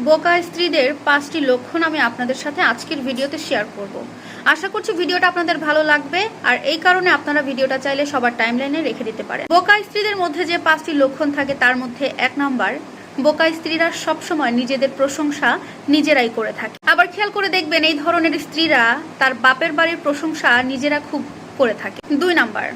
বোকা স্ত্রীদের পাঁচটি লক্ষণ আমি আপনাদের সাথে আজকের ভিডিওতে শেয়ার করব। আশা করছি ভিডিওটা আপনাদের ভালো লাগবে, আর এই কারণে আপনারা ভিডিওটা চাইলে সবার টাইমলাইনে রেখে দিতে পারেন। বোকা স্ত্রীদের মধ্যে যে পাঁচটি লক্ষণ থাকে তার মধ্যে এক নাম্বার বোকা স্ত্রীরা সবসময় নিজেদের প্রশংসা নিজেরাই করে থাকে। আবার খেয়াল করে দেখবেন এই ধরনের স্ত্রীরা তার বাপের বাড়ির প্রশংসা নিজেরা খুব করে থাকে। দুই নাম্বার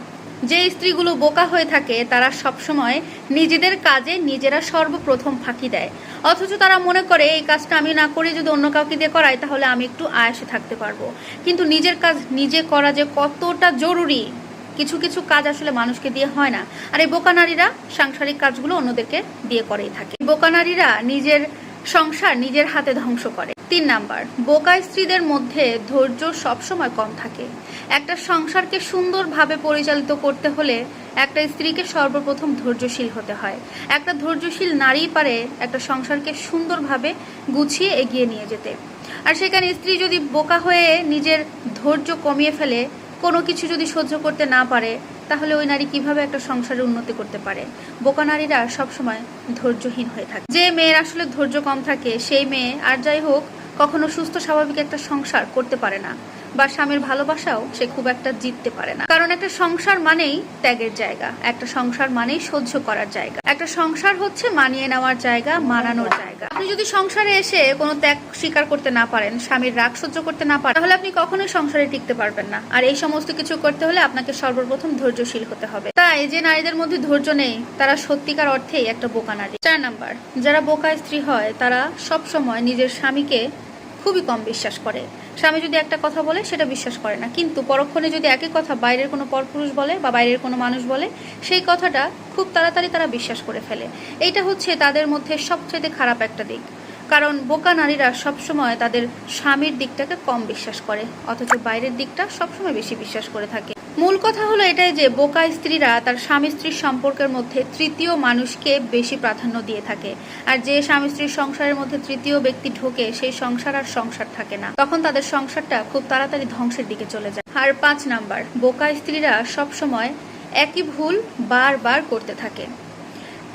যে স্ত্রীগুলো বোকা হয়ে থাকে, তারা সবসময় নিজেদের কাজে নিজেরা সর্বপ্রথম ফাঁকি দেয়। অথচ তারা মনে করে, এই কাজটা আমি না করে যদি অন্য কাউকে দিয়ে করাই, তাহলে আমি একটু আয়াসে থাকতে পারব। কিন্তু নিজের কাজ নিজে করা যে কতটা জরুরি, কিছু কিছু কাজ আসলে মানুষকে দিয়ে হয় না। আর এই বোকা নারীরা সাংসারিক কাজগুলো অন্যদেরকে দিয়ে করেই থাকে। বোকা নারীরা নিজের সংসার নিজের হাতে ধ্বংস করে। তিন নাম্বার, বোকা স্ত্রীদের মধ্যে ধৈর্য সবসময় কম থাকে। একটা সংসারকে সুন্দরভাবে পরিচালিত করতে হলে একটা স্ত্রীকে সর্বপ্রথম ধৈর্যশীল হতে হয়। একটা ধৈর্যশীল নারী পারে একটা সংসারকে সুন্দরভাবে গুছিয়ে এগিয়ে নিয়ে যেতে। আর সেখানে স্ত্রী যদি বোকা হয়ে নিজের ধৈর্য কমিয়ে ফেলে, কোনো কিছু যদি সহ্য করতে না পারে, তাহলে ওই নারী কীভাবে একটা সংসারে উন্নতি করতে পারে? বোকা নারীরা সবসময় ধৈর্যহীন হয়ে থাকে। যে মেয়ের আসলে ধৈর্য কম থাকে, সেই মেয়ে, আর যাই হোক কখনো সুস্থ, স্বাভাবিক একটা সংসার করতে পারে না বা স্বামীর ভালোবাসাও সে খুব একটা জিততে পারে না। কারণ একটা সংসার মানেই ত্যাগের জায়গা, একটা সংসার মানেই সহ্য করার জায়গা। একটা সংসার হচ্ছে মানিয়ে নেওয়ার জায়গা, মানানোর জায়গা। আপনি যদি সংসারে এসে কোনো ত্যাগ স্বীকার করতে না পারেন, স্বামীর রাগ সহ্য করতে না পারেন, তাহলে আপনি কখনোই সংসারে টিকতে পারবেন না। আর এই সমস্ত কিছু করতে হলে আপনাকে সর্বপ্রথম ধৈর্যশীল হতে হবে। তাই যে নারীদের মধ্যে ধৈর্য নেই, তারা সত্যিকার অর্থেই একটা বোকা নারী। চার নাম্বার, যারা বোকা স্ত্রী হয়, তারা সব সময় নিজের স্বামীকে খুবই কম বিশ্বাস করে। স্বামী যদি একটা কথা বলে, সেটা বিশ্বাস করে না। কিন্তু পরক্ষণে যদি একই কথা বাইরের কোনো পরপুরুষ বলে বা বাইরের কোনো মানুষ বলে, সেই কথাটা খুব তাড়াতাড়ি তারা বিশ্বাস করে ফেলে। এইটা হচ্ছে তাদের মধ্যে সবচেয়ে খারাপ একটা দিক। কারণ বোকা নারীরা সবসময় তাদের স্বামীর দিকটাকে কম বিশ্বাস করে, অথচ বাইরের দিকটা সবসময় বেশি বিশ্বাস করে থাকে। মূল কথা হলো এটাই যে, বোকা স্ত্রীরা তার স্বামী স্ত্রীর সম্পর্কের মধ্যে তৃতীয় মানুষকে বেশি প্রাধান্য দিয়ে থাকে। আর যে স্বামী স্ত্রীর সংসারের মধ্যে তৃতীয় ব্যক্তি ঢোকে, সেই সংসার আর সংসার থাকে না। তখন তাদের সংসারটা খুব তাড়াতাড়ি ধ্বংসের দিকে চলে যায়। আর পাঁচ নাম্বার, বোকা স্ত্রীরা সবসময় একই ভুল বারবার করতে থাকে।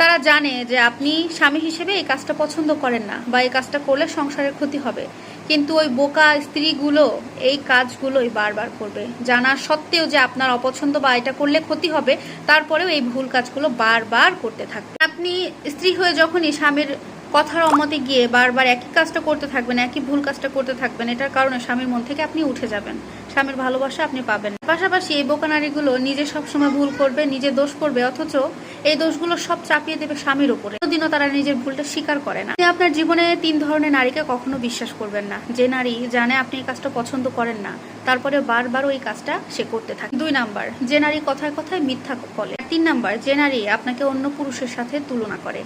তারা জানে যে আপনি স্বামী হিসেবে এই কাজটা পছন্দ করেন না বা এই কাজটা করলে সংসারের ক্ষতি হবে। কিন্তু ওই বোকা স্ত্রীগুলো এই কাজগুলোই বারবার করবে। জানা সত্ত্বেও যে আপনার অপছন্দ বা এটা করলে ক্ষতি হবে, তারপরেও এই ভুল কাজগুলো বারবার করতে থাকবে। আপনি স্ত্রী হয়ে যখনই স্বামীর কথার অমতে গিয়ে বারবার একই কাজটা করতে থাকবেন, একই ভুল কাজটা করতে থাকবেন, এটার কারণে স্বামীর মন থেকে আপনি উঠে যাবেন। স্বামীর ভালোবাসা আপনি পাবেন। পাশাপাশি এই বোকা নারীগুলো নিজে সবসময় ভুল করবে, নিজে দোষ করবে, অথচ এই দোষগুলো সব চাপিয়ে দেবে স্বামীর উপরে। কোনোদিনও তারা নিজের ভুলটা স্বীকার করে না। আপনি আপনার জীবনে তিন ধরনের নারীকে কখনো বিশ্বাস করবেন না। যে নারী জানে আপনি এই কাজটা পছন্দ করেন না, তারপরে বারবার ওই কাজটা সে করতে থাকে। দুই নাম্বার, যে নারী কথায় কথায় মিথ্যা বলে। তিন নাম্বার, যে নারী আপনাকে অন্য পুরুষের সাথে তুলনা করে।